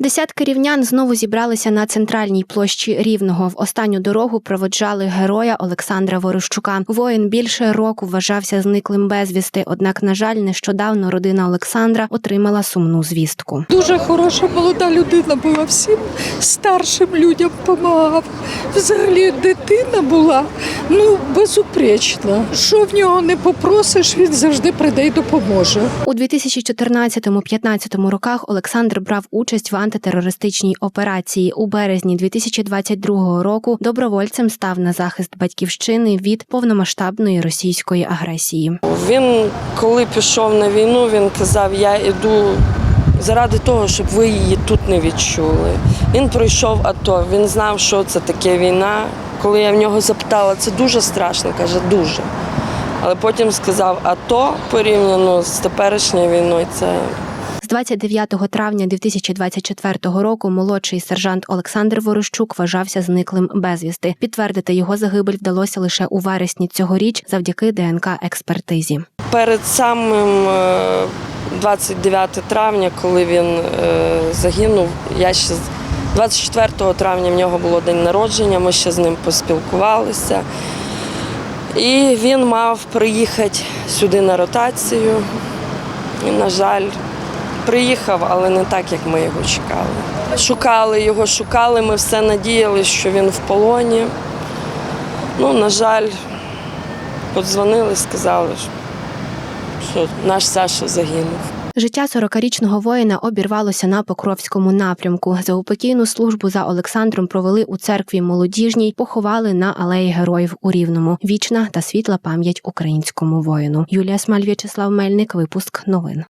Десятки рівнян знову зібралися на центральній площі Рівного. В останню дорогу проводжали героя Олександра Ворощука. Воїн більше року вважався зниклим безвісти. Однак, на жаль, нещодавно родина Олександра отримала сумну звістку. Дуже хороша молода людина була, всім старшим людям допомагав. Взагалі дитина була ну безупречна. Що в нього не попросиш, він завжди прийде і допоможе. У 2014-15 роках Олександр брав участь в антитерористичній операції. У березні 2022 року добровольцем став на захист батьківщини від повномасштабної російської агресії. Він, коли пішов на війну, він казав: Я йду заради того, щоб ви її тут не відчули. Він пройшов АТО, він знав, що це таке війна. Коли я в нього запитала, це дуже страшно, каже, дуже. Але потім сказав, АТО порівняно з теперішньою війною, це З 29 травня 2024 року молодший сержант Олександр Ворощук вважався зниклим безвісти. Підтвердити його загибель вдалося лише у вересні цьогоріч завдяки ДНК експертизі. перед самим е, 29 травня, коли він е, загинув, я ще 24 травня в нього було день народження, ми ще з ним поспілкувалися. І він мав приїхати сюди на ротацію. І, на жаль, приїхав, але не так, як ми його чекали. Шукали його, шукали, ми все надіялися, що він в полоні. Ну, на жаль, подзвонили, сказали, що наш Саша загинув. Життя 40-річного воїна обірвалося на Покровському напрямку. Заупокійну службу за Олександром провели у церкві молодіжній, поховали на алеї героїв у Рівному. Вічна та світла пам'ять українському воїну. Юлія Смаль, В'ячеслав Мельник. Випуск новин.